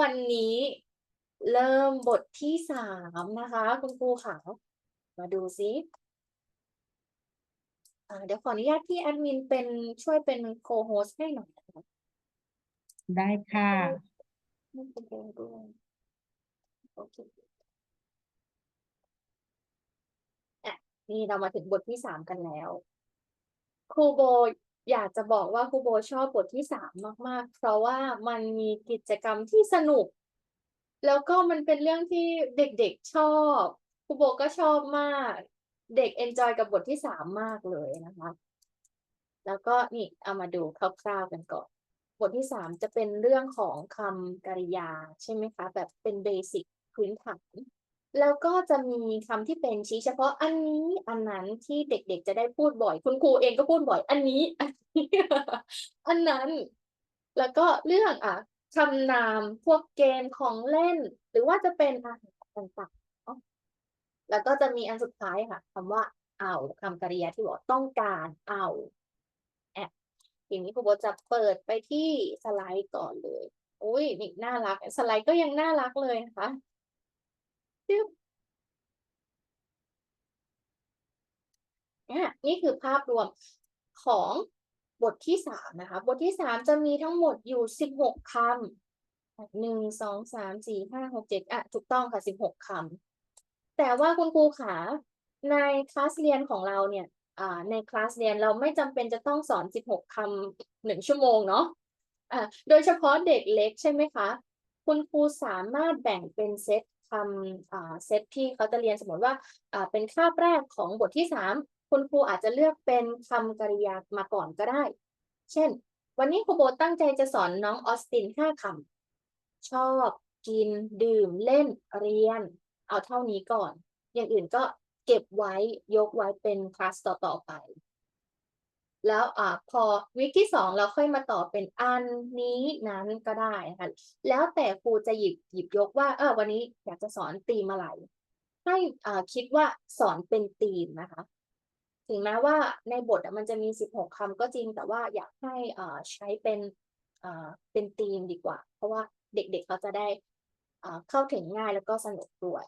วันนี้เริ่มบทที่สามนะคะ คุณครูค่ะมาดูซิอ่าเดี๋ยวขออนุญาตพี่แอดมินเป็นช่วยเป็นโคโฮสให้หน่อยนะคะได้ค่ะให้คุณครูด้วยโอเคอะนี่เรามาถึงบทที่สามกันแล้ว ครูโบ อยากจะบอกว่าครูโบชอบบทที่สามมาก ๆ เพราะว่ามันมีกิจกรรมที่สนุก แล้วก็มันเป็นเรื่องที่เด็กๆชอบครูโบก็ชอบมาก เด็กเอนจอยกับบทที่สามมากเลยนะคะ แล้วก็นี่เอามาดูคร่าวๆกันก่อน บทที่สามจะเป็นเรื่องของคำกริยาใช่ไหมคะ แบบเป็นเบสิกพื้นฐาน แล้วก็จะมีคำที่เป็นชี้เฉพาะอันนี้อันนั้นที่เด็กๆจะได้พูดบ่อย คุณครูเองก็พูดบ่อย อันนี้อันนี้อันนั้น แล้วก็เรื่องอะคำนามพวกเกมของเล่น หรือว่าจะเป็นอาหารต่างๆเนาะแล้วก็จะมีอันสุดท้ายค่ะคำว่าเอาคำกริยาที่บอกต้องการเอาแอบทีนี้ครูโบจะเปิดไปที่สไลด์ก่อนเลยอุ้ยนี่น่ารัก สไลด์ก็ยังน่ารักเลยนะคะ จึ๊บอะนี่คือภาพรวมของบทที่สามนะคะ บทที่สามจะมีทั้งหมดอยู่สิบหกคำหนึ่งสองสามสี่ห้าหกเจ็ดอะถูกต้องค่ะสิบหกคำแต่ว่าคุณครูขาในคลาสเรียนของเราเนี่ยอ่าในคลาสเรียนเราไม่จำเป็นจะต้องสอนสิบหกคำหนึ่งชั่วโมงเนาะอ่าโดยเฉพาะเด็กเล็กใช่ไหมคะ คุณครูสามารถแบ่งเป็นเซต คำอ่าเซตที่เขาจะเรียนสมมติว่าอ่าเป็นคาบแรกของบทที่สามคุณครูอาจจะเลือกเป็นคำกริยามาก่อนก็ได้ เช่น วันนี้ครูโบตั้งใจจะสอนน้องออสตินห้าคำชอบกิน ดื่มเล่นเรียน เอาเท่านี้ก่อน อย่างอื่นก็เก็บไว้ยกไว้เป็นคลาสต่อๆไป แล้วอ่าพอวิกที่สองเราค่อยมาต่อเป็นอันนี้นั้นก็ได้นะคะแล้วแต่ครูจะหยิบหยิบยกว่าเออวันนี้อยากจะสอนธีมอะไร ให้อ่าคิดว่าสอนเป็นธีมนะคะ ถึงแม้ว่าในบทมันจะมีสิบหกคำก็จริงแต่ว่าอยากให้อ่าใช้เป็นอ่าเป็นธีมดีกว่า เพราะว่าเด็กๆเขาจะได้อ่าเข้าถึงง่ายแล้วก็สนุกด้วย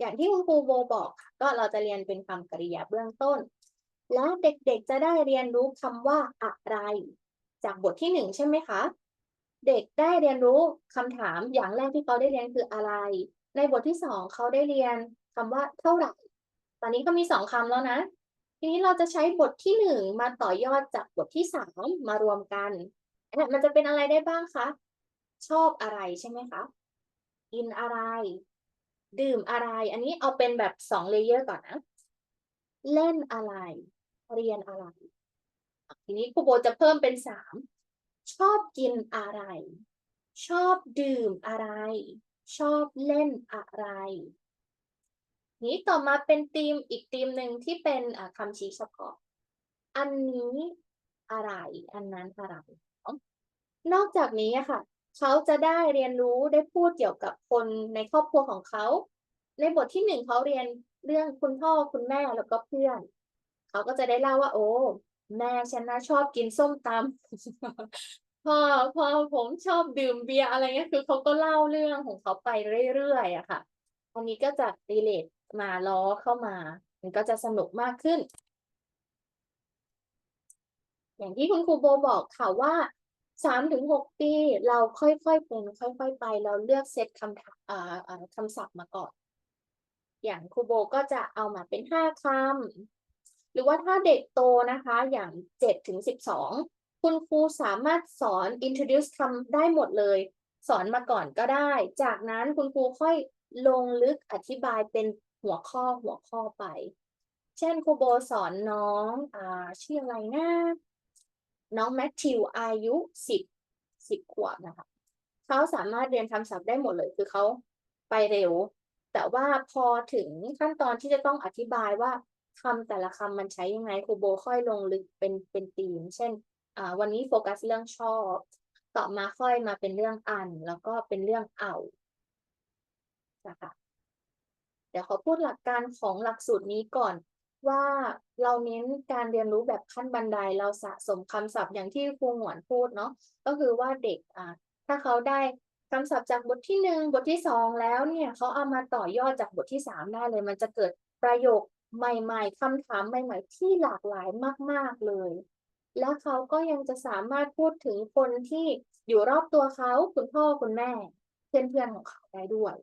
อย่างที่คุณครูโบบอกค่ะก็เราจะเรียนเป็นคำกริยาเบื้องต้น แล้วเด็กๆจะได้เรียนรู้คำว่าอะไร จากบทที่หนึ่งใช่ไหมคะ เด็กได้เรียนรู้คำถามอย่างแรกที่เขาได้เรียนคืออะไร ในบทที่สองเขาได้เรียนคำว่าเท่าไหร่ ตอนนี้ก็มีสองคำแล้วนะ ทีนี้เราจะใช้บทที่หนึ่งมาต่อยอดจากบทที่สามมารวมกันอะมันจะเป็นอะไรได้บ้างคะ ชอบอะไรใช่ไหมคะ กินอะไร ดื่มอะไร อันนี้เอาเป็นแบบสองเลเยอร์ก่อนนะเล่นอะไร เรียนอะไรทีนี้ครูโบจะเพิ่มเป็นสามชอบกินอะไร ชอบดื่มอะไร ชอบเล่นอะไรนี้ต่อมาเป็นธีมอีกธีมหนึ่งที่เป็นอ่าคำชี้เฉพาะ อันนี้อะไร อันนั้นอะไร นอกจากนี้ค่ะ เขาจะได้เรียนรู้ได้พูดเกี่ยวกับคนในครอบครัวของเขา ในบทที่หนึ่งเขาเรียนเรื่องคุณพ่อคุณแม่แล้วก็เพื่อน เขาก็จะได้เล่าว่า โอ้แม่ฉันนะชอบกินส้มตำพ่อพ่อผมชอบดื่มเบียร์อะไรเงี้ยคือเขาก็เล่าเรื่องของเขาไปเรื่อยๆอะค่ะอันนี้ก็จะรีเลทมาล้อเข้ามา มันก็จะสนุกมากขึ้น อย่างที่คุณครูโบบอกค่ะว่าสามถึงหกปีเราค่อยๆเป็นค่อย ๆ ไปเราเลือกเซตคำถาอ่าคำศัพท์มาก่อน อย่างครูโบก็จะเอามาเป็นห้าคำ หรือว่าถ้าเด็กโตนะคะอย่างเจ็ดถึงสิบสองคุณครูสามารถสอน introduce คำได้หมดเลย สอนมาก่อนก็ได้ จากนั้นคุณครูค่อยลงลึกอธิบายเป็นหัวข้อหัวข้อไป เช่นครูโบสอนน้องอ่าชื่ออะไรนะน้องแมทธิวอายุสิบสิบขวบนะคะเขาสามารถเรียนคำศัพท์ได้หมดเลยคือเขาไปเร็ว แต่ว่าพอถึงขั้นตอนที่จะต้องอธิบายว่า คำแต่ละคำมันใช้ยังไงครูโบค่อยลงลึกเป็นเป็นธีม เช่นอ่าวันนี้โฟกัสเรื่องชอบ ต่อมาค่อยมาเป็นเรื่องอัน แล้วก็เป็นเรื่องเอานะคะเดี๋ยวขอพูดหลักการของหลักสูตรนี้ก่อนว่าเราเน้นการเรียนรู้แบบขั้นบันไดเราสะสมคำศัพท์อย่างที่ครูหงวนพูดเนาะก็คือว่าเด็กอ่าถ้าเขาได้คำศัพท์จากบทที่หนึ่งบทที่สองแล้วเนี่ยเขาเอามาต่อยอดจากบทที่สามได้เลย มันจะเกิดประโยค ใหม่ๆคำถามใหม่ๆ ที่หลากหลายมากๆเลย และเขาก็ยังจะสามารถพูดถึงคนที่อยู่รอบตัวเขาคุณพ่อคุณแม่ เพื่อนๆของเขาได้ด้วย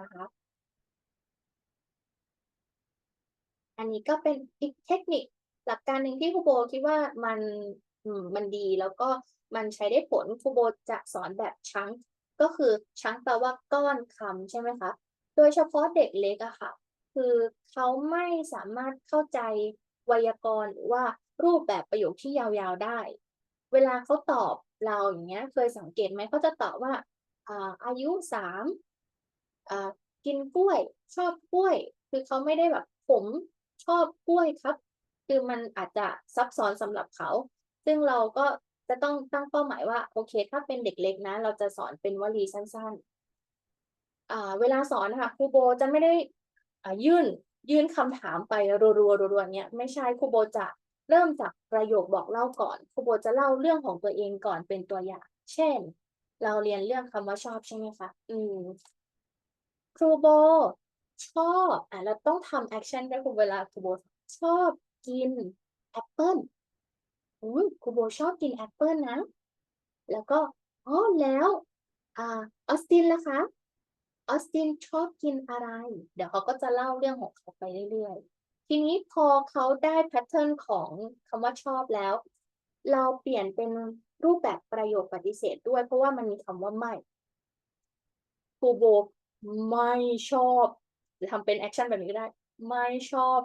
นะคะอันนี้ก็เป็นอีกเทคนิคหลักการหนึ่งที่ครูโบคิดว่ามันมมันดีแล้วก็มันใช้ได้ผลครูโบจะสอนแบบชังก็คือชังแปลว่าก้อนคำใช่ไหมคะ โดยเฉพาะเด็กเล็กอะค่ะ คือเขาไม่สามารถเข้าใจไวยากรณ์หรือว่ารูปแบบประโยคที่ยาวๆได้ เวลาเขาตอบเราอย่างเงี้ยเคยสังเกตไหมเขาจะตอบว่าอ่าอายุสามอ่ากินกล้วย ชอบกล้วย คือเขาไม่ได้แบบผมชอบกล้วยครับ คือมันอาจจะซับซ้อนสำหรับเขา ซึ่งเราก็จะต้องตั้งเป้าหมายว่าโอเค ถ้าเป็นเด็กเล็กนะ เราจะสอนเป็นวลีสั้นๆอ่าเวลาสอนนะคะครูโบจะไม่ได้ ยื่นยื่นคำถามไปรัวๆรัวๆเนี่ยไม่ใช่ครูโบจะเริ่มจากประโยคบอกเล่าก่อนครูโบจะเล่าเรื่องของตัวเองก่อนเป็นตัวอย่าง เช่น เราเรียนเรื่องคำว่าชอบใช่ไหมคะอืมครูโบชอบอะเราต้องทำแอคชั่นด้วยครูเวลาครูโบชอบกินแอปเปิ้ลอุ้ยครูโบชอบกินแอปเปิ้ลนะ แล้วก็อ๋อแล้วอ่าออสตินล่ะคะ ออสตินชอบกินอะไร เดี๋ยวเขาก็จะเล่าเรื่องของเขาไปเรื่อยๆ ทีนี้พอเขาได้แพทเทิร์นของคำว่าชอบแล้ว เราเปลี่ยนเป็นรูปแบบประโยคปฏิเสธด้วย เพราะว่ามันมีคำว่าไม่ครูโบไม่ชอบหรือทำเป็นแอคชั่นแบบนี้ก็ได้ ไม่ชอบ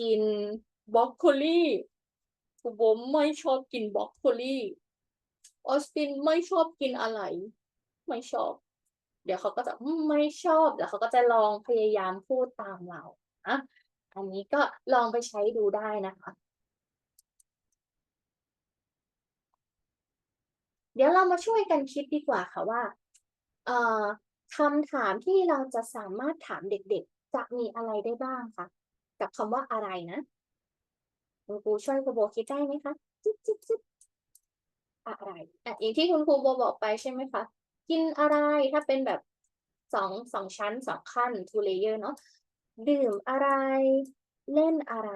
กินบรอกโคลีครูโบไม่ชอบกินบรอกโคลีออสตินไม่ชอบกินอะไร ไม่ชอบ เดี๋ยวเขาก็จะไม่ชอบแล้วเขาก็จะลองพยายามพูดตามเราอะอันนี้ก็ลองไปใช้ดูได้นะคะ เดี๋ยวเรามาช่วยกันคิดดีกว่าค่ะว่าเอ่อคำถามที่เราจะสามารถถามเด็กๆ จะมีอะไรได้บ้างคะกับคำว่าอะไรนะคุณครูช่วยครูโบคิดได้ไหมคะจิ๊บจิ๊บจิ๊บอะไรอะอย่างที่คุณครูโบบอกไปใช่ไหมคะ กินอะไรถ้าเป็นแบบสองสองชั้นสองขั้น two layer เนาะดื่มอะไรเล่นอะไร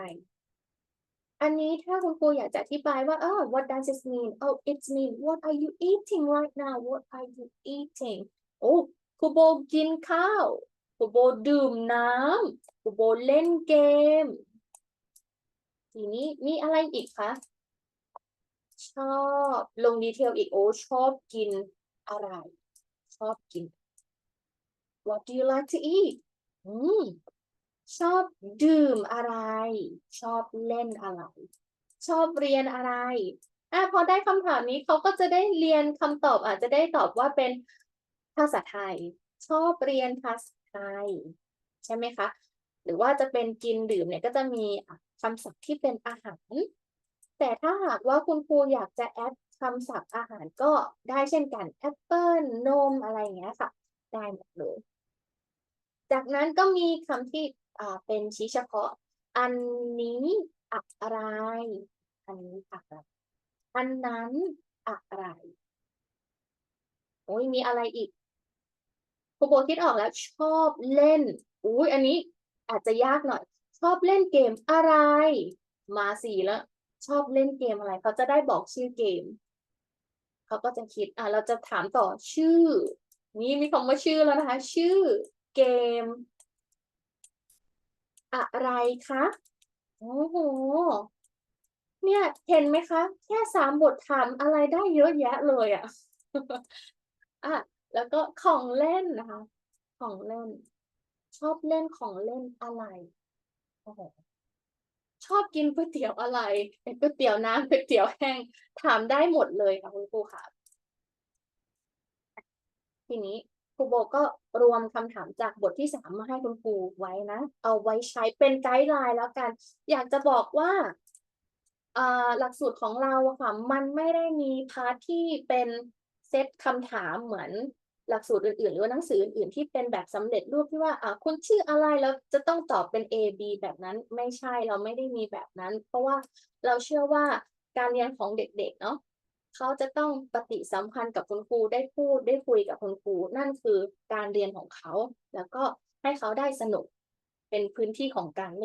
อันนี้ถ้าคุณครูอยากจะอธิบายว่าเออ what does it mean oh it mean what are you eating right now what are you eating โอ้ครูโบกินข้าวครูโบดื่มน้ำครูโบเล่นเกม ทีนี้มีอะไรอีกคะชอบลงดีเทลอีกโอ้ชอบกินอะไร ชอบกิน What do you like to eat อืมชอบดื่มอะไร ชอบเล่นอะไร ชอบเรียนอะไรอะพอได้คำถามนี้เขาก็จะได้เรียนคำตอบอาจจะได้ตอบว่าเป็นภาษาไทย ชอบเรียนภาษาไทย ใช่ไหมคะ หรือว่าจะเป็นกินดื่มเนี่ยก็จะมีคำศัพท์ที่เป็นอาหาร แต่ถ้าหากว่าคุณครูอยากจะแอด คำศัพท์อาหารก็ได้เช่นกันแอปเปิลนมอะไรอย่างเงี้ยค่ะ ได้หมดเลย จากนั้นก็มีคำที่อ่าเป็นชี้เฉพาะ อันนี้อะไร อันนี้อะไรอันนั้นอะไรโอ้ยมีอะไรอีกครูโบคิดออกแล้วชอบเล่นอุ้ยอันนี้อาจจะยากหน่อย ชอบเล่นเกมอะไร มาสี่แล้ว ชอบเล่นเกมอะไร เขาจะได้บอกชื่อเกม เขาก็จะคิดอะเราจะถามต่อชื่อ นี่มีคำว่าชื่อแล้วนะคะ ชื่อเกม อะไรคะโอ้โหเนี่ยเห็นไหมคะ แค่สามบทถามอะไรได้เยอะแยะเลยอะอะแล้วก็ของเล่นนะคะ ของเล่น ชอบเล่นของเล่นอะไรโอ้โห อบกินก๋วยเตี๋ยวอะไรเป็นก๋วยเตี๋ยวน้ำก๋วยเตี๋ยวแห้งถามได้หมดเลยค่ะคุณครูค่ะทีนี้ครูโบก็รวมคำถามจากบทที่สามมาให้คุณครูไว้นะ เอาไว้ใช้เป็นไกด์ไลน์แล้วกัน อยากจะบอกว่าหลักสูตรของเราค่ะ มันไม่ได้มีพาร์ทที่เป็นเซตคำถามเหมือน หลักสูตรอื่นๆ หรือว่าหนังสืออื่นๆ ที่เป็นแบบสำเร็จรูปที่ว่าอ่าคุณชื่ออะไรแล้วจะต้องตอบเป็น A B แบบนั้นไม่ใช่เราไม่ได้มีแบบนั้น เพราะว่าเราเชื่อว่าการเรียนของเด็กๆเนาะเขาจะต้องปฏิสัมพันธ์กับคุณครูได้พูดได้คุยกับคุณครูนั่นคือการเรียนของเขา แล้วก็ให้เขาได้สนุกเป็นพื้นที่ของการเล่น